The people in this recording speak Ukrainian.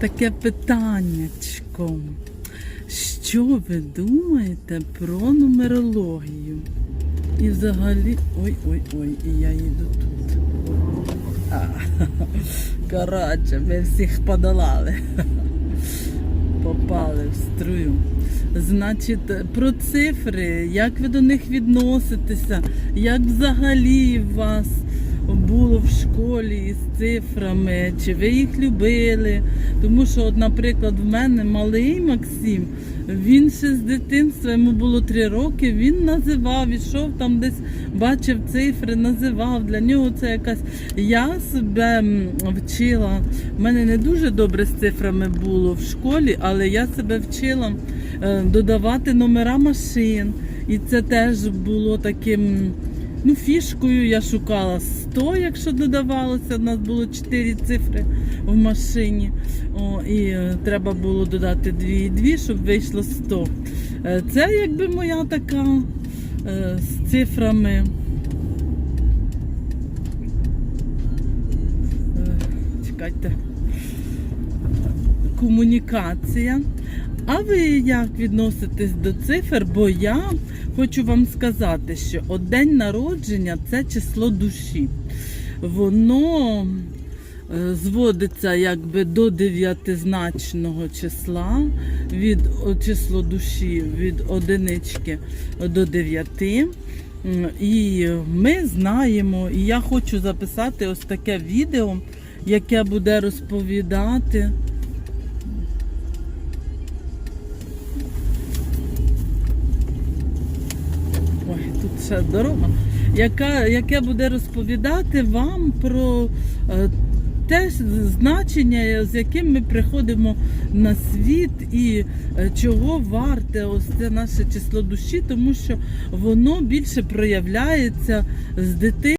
таке питаннячко. Що ви думаєте про нумерологію? І взагалі. Ой-ой-ой, і я їду тут. А, коротше, ми всіх подолали. Попали в струю. Значить, про цифри, як ви до них відноситеся, як взагалі вас було в школі з цифрами, чи ви їх любили. Тому що, от, наприклад, в мене малий Максим, він ще з дитинства, йому було три роки, він називав, ішов там десь, бачив цифри, називав. Для нього це якась. Я себе вчила. У мене не дуже добре з цифрами було в школі, але я себе вчила е, додавати номера машин. І це теж було таким. Ну, фішкою я шукала 100, якщо додавалося. У нас було 4 цифри в машині. О, і е, треба було додати 2 і 2, щоб вийшло 100. Е, Це якби моя така е, з цифрами. Чекайте. Комунікація. А ви як відноситесь до цифр? Бо я хочу вам сказати, що от день народження це число душі. Воно е, зводиться якби до дев'ятизначного числа від число душі від одинички до дев'яти. І ми знаємо, і я хочу записати ось таке відео, яке буде розповідати. Ще дорога, яка, яке буде розповідати вам про е, те значення, з яким ми приходимо на світ і е, чого варте ось це наше число душі, тому що воно більше проявляється з дитини.